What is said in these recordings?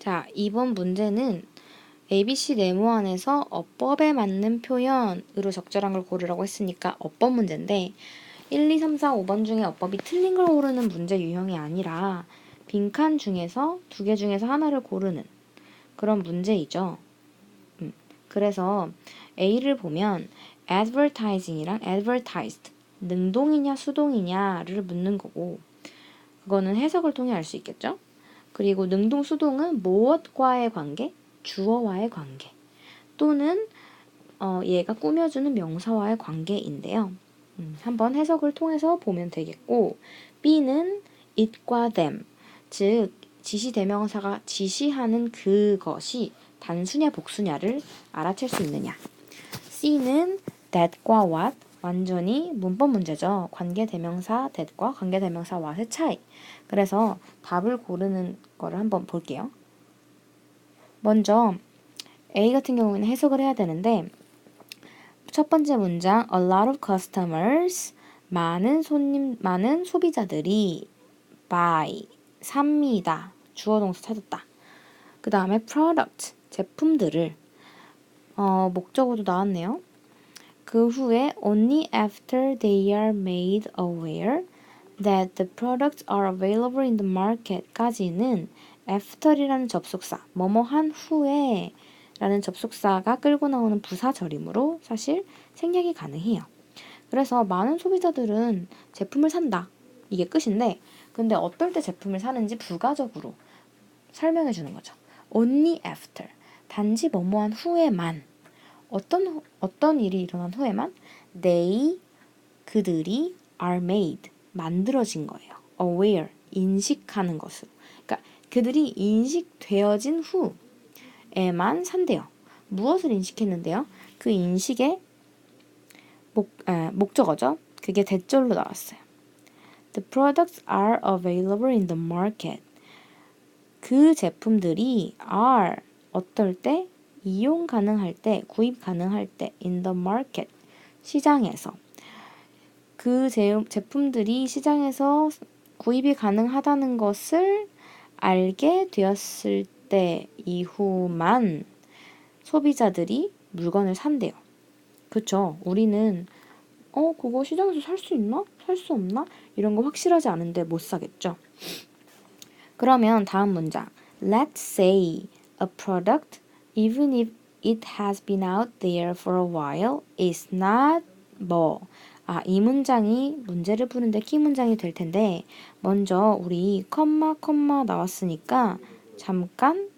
자, 이번 문제는 ABC 네모 안에서 어법에 맞는 표현으로 적절한 걸 고르라고 했으니까 어법 문제인데 1, 2, 3, 4, 5번 중에 어법이 틀린 걸 고르는 문제 유형이 아니라 빈칸 중에서 두 개 중에서 하나를 고르는 그런 문제이죠. 음, 그래서 A를 보면 advertising이랑 advertised 능동이냐 수동이냐를 묻는 거고 그거는 해석을 통해 알 수 있겠죠. 그리고 능동 수동은 무엇과의 관계? 주어와의 관계 또는 어, 얘가 꾸며주는 명사와의 관계인데요. 음, 한번 해석을 통해서 보면 되겠고 B는 it과 them 즉 지시 대명사가 지시하는 그것이 단수냐 복수냐를 알아챌 수 있느냐 C는 that과 what 완전히 문법 문제죠. 관계 대명사 that과 관계 대명사 what의 차이 그래서 답을 고르는 거를 한번 볼게요. 먼저 A 같은 경우에는 해석을 해야 되는데 첫 번째 문장 A lot of customers 많은 손님 많은 소비자들이 buy 삽니다. 주어 동사 찾았다. 그 다음에 product 제품들을 어, 목적어도 나왔네요. 그 후에 only after they are made aware that the products are available in the market까지는 after이라는 접속사, 뭐뭐 한 후에 라는 접속사가 끌고 나오는 부사절이므로 사실 생략이 가능해요. 그래서 많은 소비자들은 제품을 산다. 이게 끝인데, 근데 어떨 때 제품을 사는지 부가적으로 설명해 주는 거죠. only after. 단지 뭐뭐한 후에만. 어떤, 어떤 일이 일어난 후에만 they, 그들이 are made. 만들어진 거예요. aware. 인식하는 것으로. 그러니까 그들이 인식되어진 후에만 산대요. 무엇을 인식했는데요? 그 인식의 목, 아, 목적어죠. 그게 대절로 나왔어요. The products are available in the market. 그 제품들이 are 어떨 때 이용 가능할 때 구입 가능할 때 in the market 시장에서 그 제, 제품들이 시장에서 구입이 가능하다는 것을 알게 되었을 때 이후만 소비자들이 물건을 산대요. 그쵸? 우리는 어, 그거 시장에서 살 수 있나? 살 수 없나? 이런 거 확실하지 않은데 못 사겠죠? 그러면 다음 문장. Let's say a product, even if it has been out there for a while, is not 뭐. 아, 이 문장이 문제를 푸는데 키 문장이 될 텐데, 먼저 우리 컴마, 컴마 나왔으니까 잠깐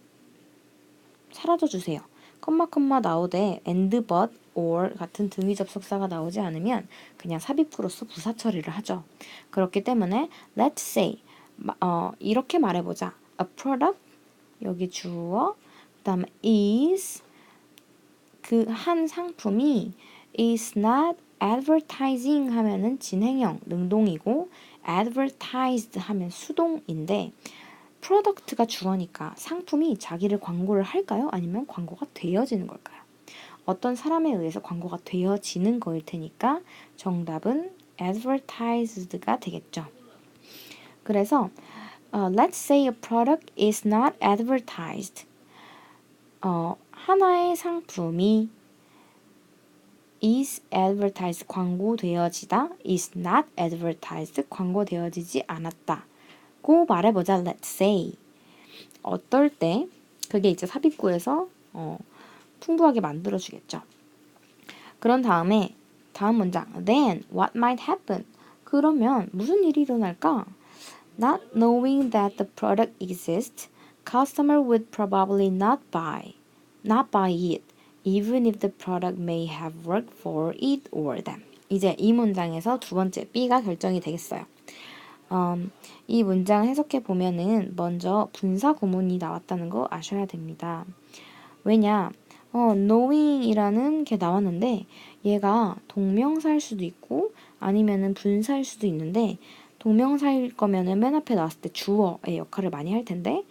사라져 주세요. 컴마, 컴마 나오되 and, but, or 같은 등위 접속사가 나오지 않으면 그냥 삽입구로서 부사 처리를 하죠. 그렇기 때문에 let's say 어, 이렇게 말해보자. a product 여기 주어 그다음에 is 그 한 상품이 is not advertising 하면은 진행형 능동이고 advertised 하면 수동인데 프로덕트가 주어니까 상품이 자기를 광고를 할까요? 아니면 광고가 되어지는 걸까요? 어떤 사람에 의해서 광고가 되어지는 거일 테니까 정답은 advertised가 되겠죠. 그래서 uh, let's say a product is not advertised. 어, 하나의 상품이 is advertised 광고되어지다 is not advertised 광고되어지지 않았다. 고 말해보자 let's say 어떨 때 그게 이제 삽입구에서 어, 풍부하게 만들어주겠죠. 그런 다음에 다음 문장 then what might happen 그러면 무슨 일이 일어날까? Not knowing that the product exists, customer would probably not buy, not buy it, even if the product may have worked for it or them. 이제 이 문장에서 두 번째 B가 결정이 되겠어요. 음, 이 문장 해석해 보면은 먼저 분사 구문이 나왔다는 거 아셔야 됩니다. 왜냐? 어, knowing이라는 게 나왔는데 얘가 동명사일 수도 있고 아니면은 분사일 수도 있는데 동명사일 거면은 맨 앞에 나왔을 때 주어의 역할을 많이 할 텐데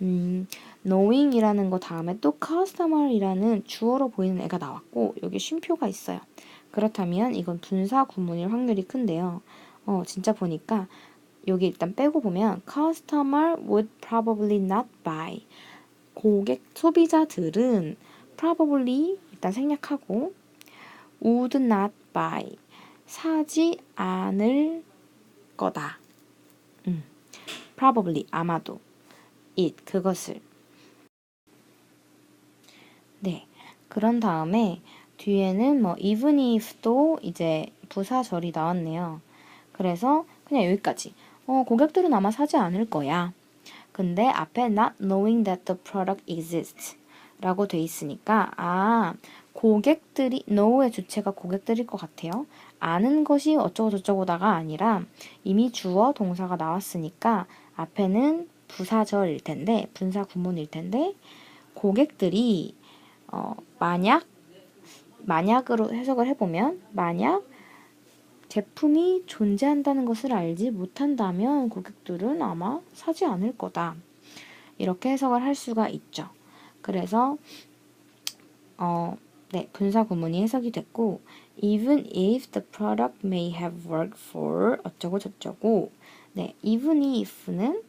음, knowing이라는 거 다음에 또 customer이라는 주어로 보이는 애가 나왔고 여기 쉼표가 있어요. 그렇다면 이건 분사 구문일 확률이 큰데요. 어, 진짜 보니까 여기 일단 빼고 보면 customer would probably not buy 고객 소비자들은 probably 일단 생략하고 would not buy 사지 않을 거다. 음. probably 아마도 it 그것을 네. 그런 다음에 뒤에는 뭐 even if도 이제 부사절이 나왔네요. 그래서 그냥 여기까지. 어, 고객들은 아마 사지 않을 거야. 근데 앞에 not knowing that the product exists 라고 돼 있으니까 아 고객들이 know의 주체가 고객들일 것 같아요. 아는 것이 어쩌고 저쩌고다가 아니라 이미 주어 동사가 나왔으니까 앞에는 부사절일 텐데 분사 구문일 텐데 고객들이 어, 만약 만약으로 해석을 해보면 만약 제품이 존재한다는 것을 알지 못한다면 고객들은 아마 사지 않을 거다. 이렇게 해석을 할 수가 있죠. 그래서 어, 네, 분사 구문이 해석이 됐고 even if the product may have worked for 어쩌고 저쩌고 네, even if는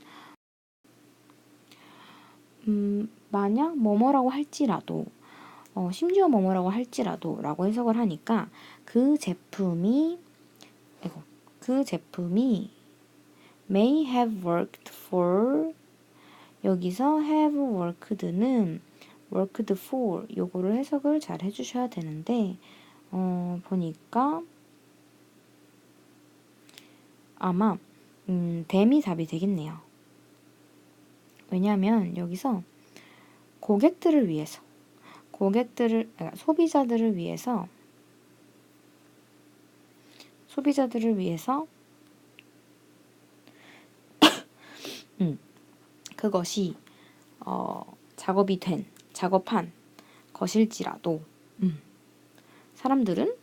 음, 만약 뭐뭐라고 할지라도 어, 심지어 뭐뭐라고 할지라도 라고 해석을 하니까 그 제품이 이거 그 제품이 may have worked for 여기서 have worked는 worked for 요거를 해석을 잘 해주셔야 되는데 어, 보니까 아마 음, 댐이 답이 되겠네요. 왜냐하면 여기서 고객들을 위해서 고객들을 아, 소비자들을 위해서 소비자들을 위해서 음, 그것이 어, 작업이 된 작업한 것일지라도 음, 사람들은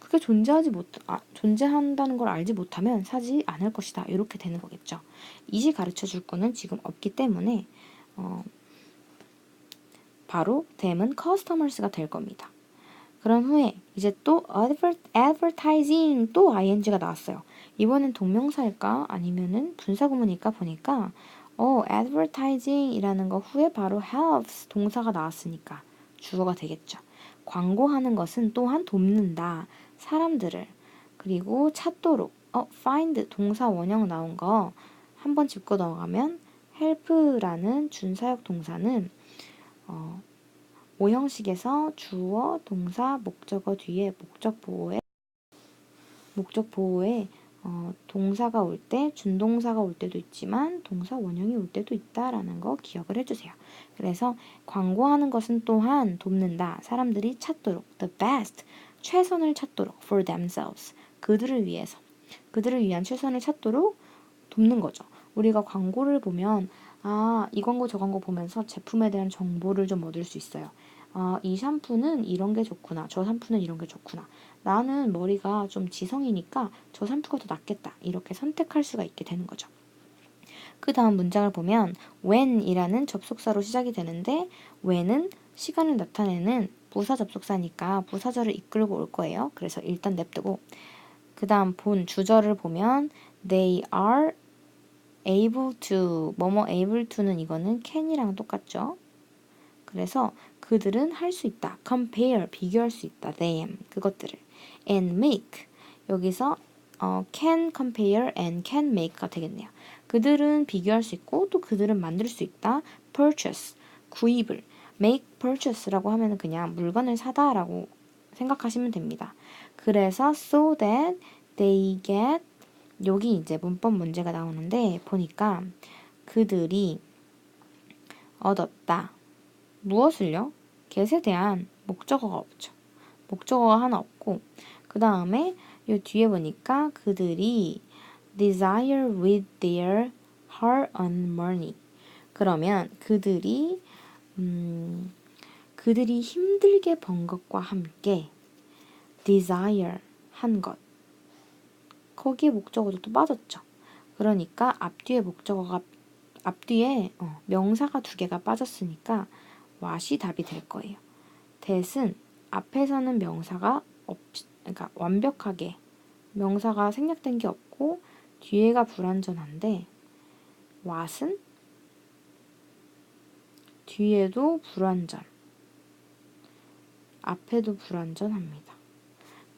그게 존재하지 못, 아, 존재한다는 걸 알지 못하면 사지 않을 것이다. 이렇게 되는 거겠죠. 이시 가르쳐 줄 거는 지금 없기 때문에 어, 바로 댐은 customers가 될 겁니다. 그런 후에 이제 또 advertising 또 ing가 나왔어요. 이번엔 동명사일까 아니면은 분사구문일까 보니까 어 advertising이라는 거 후에 바로 helps 동사가 나왔으니까 주어가 되겠죠. 광고하는 것은 또한 돕는다 사람들을 그리고 찾도록 어 find 동사 원형 나온 거 한번 짚고 넘어가면 help라는 준사역 동사는 어, 오형식에서 주어, 동사, 목적어 뒤에 목적 보호에 목적 보호에 어, 동사가 올 때, 준동사가 올 때도 있지만 동사 원형이 올 때도 있다라는 거 기억을 해주세요. 그래서 광고하는 것은 또한 돕는다. 사람들이 찾도록 the best 최선을 찾도록 for themselves 그들을 위해서 그들을 위한 최선을 찾도록 돕는 거죠. 우리가 광고를 보면 아, 이 광고 저 광고 보면서 제품에 대한 정보를 좀 얻을 수 있어요. 아, 이 샴푸는 이런 게 좋구나. 저 샴푸는 이런 게 좋구나. 나는 머리가 좀 지성이니까 저 샴푸가 더 낫겠다. 이렇게 선택할 수가 있게 되는 거죠. 그 다음 문장을 보면 when이라는 접속사로 시작이 되는데 when은 시간을 나타내는 부사 접속사니까 부사절을 이끌고 올 거예요. 그래서 일단 냅두고 그 다음 본 주절을 보면 they are able to 뭐뭐 able to는 이거는 can이랑 똑같죠. 그래서 그들은 할 수 있다. compare 비교할 수 있다. them 그것들을 and make 여기서 어, can compare and can make가 되겠네요. 그들은 비교할 수 있고 또 그들은 만들 수 있다. purchase 구입을 make purchase라고 하면 그냥 물건을 사다라고 생각하시면 됩니다. 그래서 so that they get 여기 이제 문법 문제가 나오는데 보니까 그들이 얻었다. 무엇을요? get에 대한 목적어가 없죠. 목적어가 하나 없고 그 다음에 이 뒤에 보니까 그들이 desire with their hard earned money 그러면 그들이 음, 그들이 힘들게 번 것과 함께 desire 한 것. 거기에 목적어도 또 빠졌죠. 그러니까 앞뒤에 목적어가 앞뒤에 어, 명사가 두 개가 빠졌으니까 what이 답이 될 거예요. that은 앞에서는 명사가 없, 그러니까 완벽하게 명사가 생략된 게 없고 뒤에가 불완전한데 what은 뒤에도 불완전. 앞에도 불완전합니다.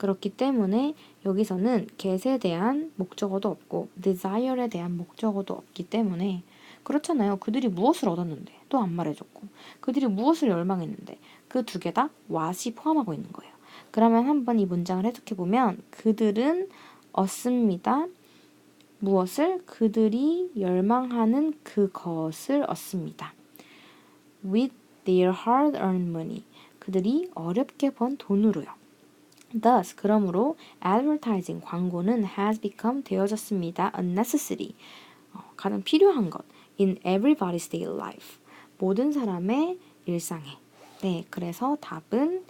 그렇기 때문에 여기서는 get에 대한 목적어도 없고 desire에 대한 목적어도 없기 때문에 그렇잖아요. 그들이 무엇을 얻었는데 또 안 말해줬고 그들이 무엇을 열망했는데 그 두 개 다 what이 포함하고 있는 거예요. 그러면 한번 이 문장을 해석해 보면 그들은 얻습니다. 무엇을 그들이 열망하는 그것을 얻습니다. With their hard-earned money. 그들이 어렵게 번 돈으로요. Thus, 그러므로 advertising 광고는 has become 되어졌습니다. unnecessary. 어, 가장 필요한 것 in everybody's daily life. 모든 사람의 일상에. 네, 그래서 답은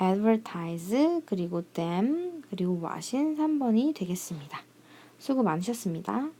advertise 그리고 them 그리고 what인 3번이 되겠습니다. 수고 많으셨습니다.